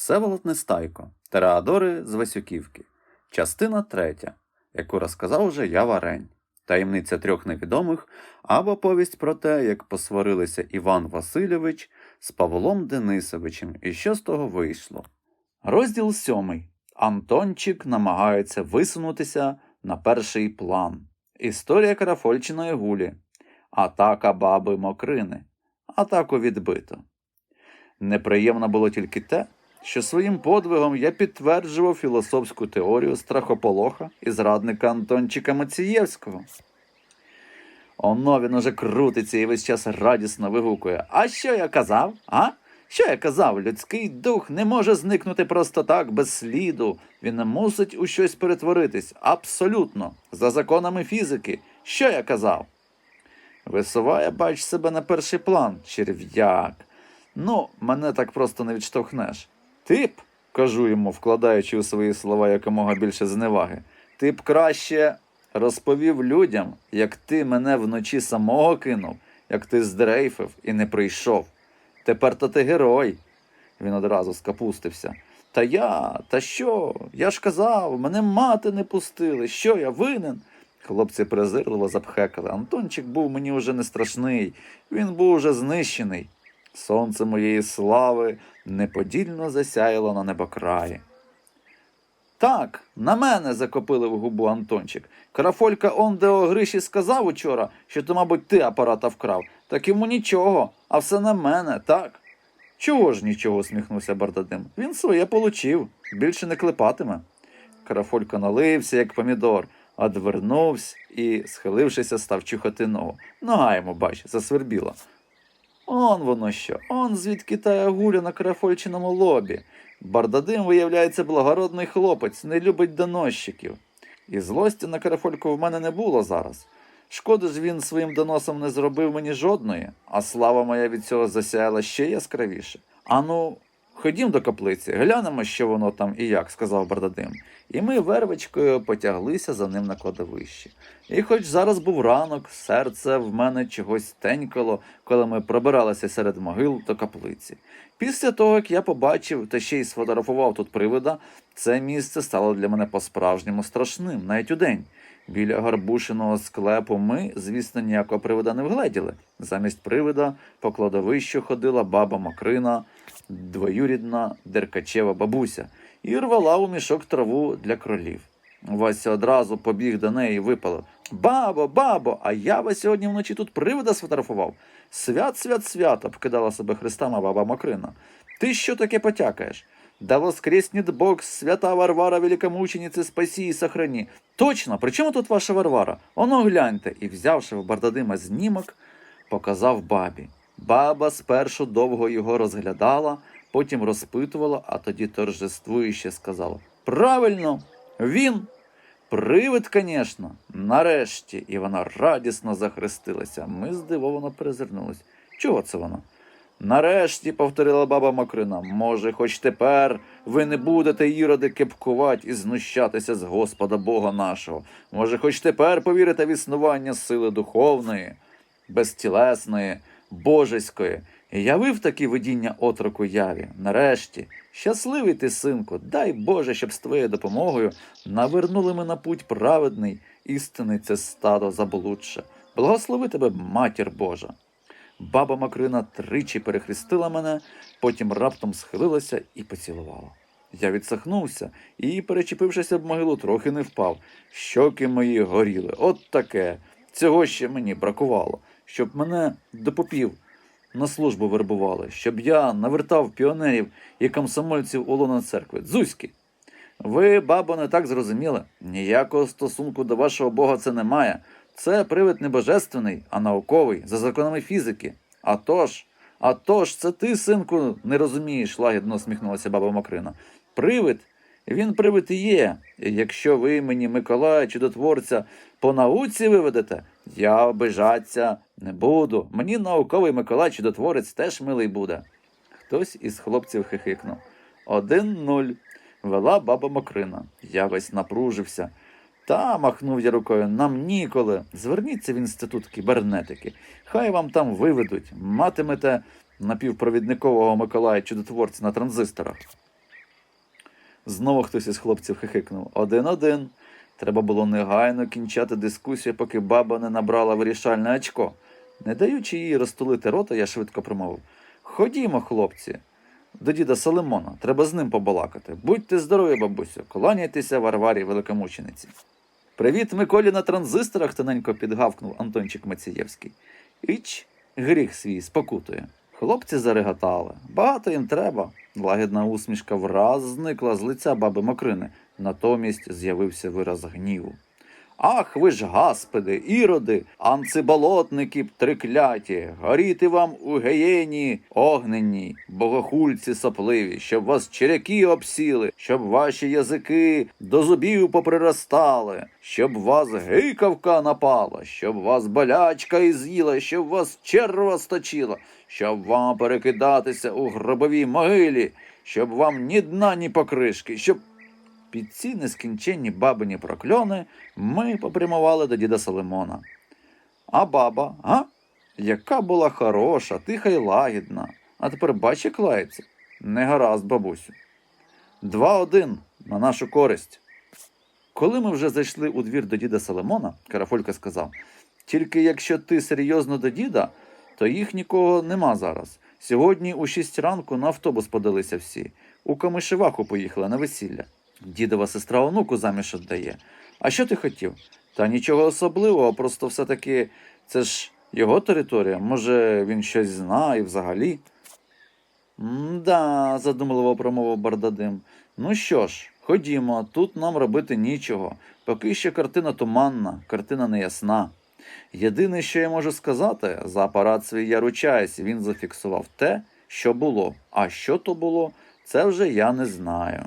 Всеволод Нестайко, Тереадори з Васюківки, частина третя, яку розказав уже я Варень, таємниця трьох невідомих або повість про те, як посварилися Іван Васильович з Павлом Денисовичем і що з того вийшло. Розділ сьомий. Антончик намагається висунутися на перший план. Історія Карафольчиної гулі. Атака баби Мокрини. Атаку відбито. Неприємно було тільки те, що своїм подвигом я підтверджував філософську теорію страхополоха і зрадника Антончика Мацієвського. Оно він уже крутиться і весь час радісно вигукує. А що я казав? А? Що я казав? Людський дух не може зникнути просто так, без сліду. Він мусить у щось перетворитись. Абсолютно. За законами фізики. Що я казав? Висуває, бач себе на перший план, черв'як. Ну, мене так просто не відштовхнеш. Ти б, кажу йому, вкладаючи у свої слова якомога більше зневаги, ти б краще розповів людям, як ти мене вночі самого кинув, як ти здрейфив і не прийшов. Тепер то ти герой. Він одразу скапустився. Та я, та що? Я ж казав, мене мати не пустили. Що я винен? Хлопці презирливо запхекали. Антончик був мені уже не страшний, він був уже знищений. Сонце моєї слави неподільно засяяло на небокраї. Так, на мене закопили в губу Антончик. Карафолька он де о Гриші сказав учора, що то, мабуть, ти апарата вкрав. Так йому нічого, а все на мене, так? Чого ж нічого, усміхнувся Бардадим. Він своє получив, більше не клепатиме. Карафолька налився, як помідор, одвернувся і, схилившися, став чухати ногу. Нога йому, бач, засвербіла. Он воно що, он звідки тає гуля на карафольчиному лобі. Бардадим, виявляється, благородний хлопець, не любить доносчиків. І злості на карафольку в мене не було зараз. Шкоди ж він своїм доносом не зробив мені жодної, а слава моя від цього засяяла ще яскравіше. Ану, ходім до каплиці, глянемо, що воно там і як, сказав Бардадим. І ми вервичкою потяглися за ним на кладовище. І хоч зараз був ранок, серце в мене чогось тенькало, коли ми пробиралися серед могил до каплиці. Після того, як я побачив та ще й сфотографував тут привида, це місце стало для мене по-справжньому страшним, навіть удень. Біля гарбушиного склепу ми, звісно, ніякого привида не вгледіли. Замість привида по кладовищу ходила баба Мокрина, двоюрідна деркачева бабуся, і рвала у мішок траву для кролів. Вася одразу побіг до неї і випалив. Бабо, бабо, а я вас сьогодні вночі тут привида сфотографував. Свят, свят, свят, обкидала себе хрестами баба Мокрина. Ти що таке потякаєш? Да воскреснет Бог, свята Варвара, великомученицы, спаси и сохрани. Точно, при чому тут ваша Варвара? Оно гляньте. І, взявши в Бардадима знімок, показав бабі. Баба спершу довго його розглядала, потім розпитувала, а тоді торжествуюче сказала: Правильно, він. Привид, звісно, нарешті, і вона радісно захрестилася. Ми здивовано перезирнулись. Чого це вона? Нарешті, повторила баба Мокрина, може, хоч тепер ви не будете іроди кепкувати і знущатися з Господа Бога нашого. Може, хоч тепер повірите в існування сили духовної, безтілесної, божеської. Явив такі видіння отроку яві. Нарешті, щасливий ти, синку, дай Боже, щоб з твоєю допомогою навернули ми на путь праведний, істинний це стадо заблудше. Благослови тебе, матір Божа. Баба Макрина тричі перехрестила мене, потім раптом схилилася і поцілувала. Я відсахнувся і, перечепившися об могилу, трохи не впав. Щоки мої горіли. От таке. Цього ще мені бракувало, щоб мене до попів на службу вербували, щоб я навертав піонерів і комсомольців у церкви. Дзузьки. Ви, бабо, не так зрозуміли. Ніякого стосунку до вашого Бога це не має. Це привид не божественний, а науковий, за законами фізики. А тож, а тож, це ти, синку, не розумієш, лагідно усміхнулася баба Мокрина. Привид, він привид і є. Якщо ви мені Миколая чудотворця по науці виведете, я обижаться не буду. Мені науковий Миколай чудотворець теж милий буде. Хтось із хлопців хихикнув. Один нуль. Вела баба Мокрина. Я весь напружився. Та, махнув я рукою, нам ніколи. Зверніться в інститут кібернетики. Хай вам там виведуть. Матимете напівпровідникового Миколая чудотворця на транзисторах. Знову хтось із хлопців хихикнув. Один-один. Треба було негайно кінчати дискусію, поки баба не набрала вирішальне очко. Не даючи їй розтулити рота, я швидко промовив. Ходімо, хлопці, до діда Соломона, треба з ним побалакати. Будьте здорові, бабусю, кланяйтеся Варварі великомучениці. Привіт, Миколі на транзисторах, тоненько підгавкнув Антончик Мацієвський. Іч, гріх свій спокутує. Хлопці зареготали. Багато їм треба. Лагідна усмішка враз зникла з лиця баби Мокрини. Натомість з'явився вираз гніву. Ах, ви ж гаспеди, іроди, анциболотники трикляті, горіти вам у геєні огненній, богохульці сопливі, щоб вас черяки обсіли, щоб ваші язики до зубів поприростали, щоб вас гикавка напала, щоб вас болячка і з'їла, щоб вас черва сточила, щоб вам перекидатися у гробовій могилі, щоб вам ні дна, ні покришки, щоб під ці нескінченні бабині прокльони ми попрямували до діда Соломона. А баба, а? Яка була хороша, тиха й лагідна. А тепер бач, як лається. Не гаразд, бабусю. Два-один на нашу користь. Коли ми вже зайшли у двір до діда Соломона, Карафолька сказав: тільки якщо ти серйозно до діда, то їх нікого нема зараз. Сьогодні у шість ранку на автобус подалися всі. У Камишеваху поїхали на весілля. Дідова сестра онуку заміж віддає. А що ти хотів? Та нічого особливого, просто все-таки це ж його територія. Може, він щось знає взагалі. «М-да», – задумливо промовив Бардадим. Ну що ж, ходімо, тут нам робити нічого. Поки що картина туманна, картина неясна. Єдине, що я можу сказати, за апарат свій я ручаюсь, він зафіксував те, що було. А що то було, це вже я не знаю.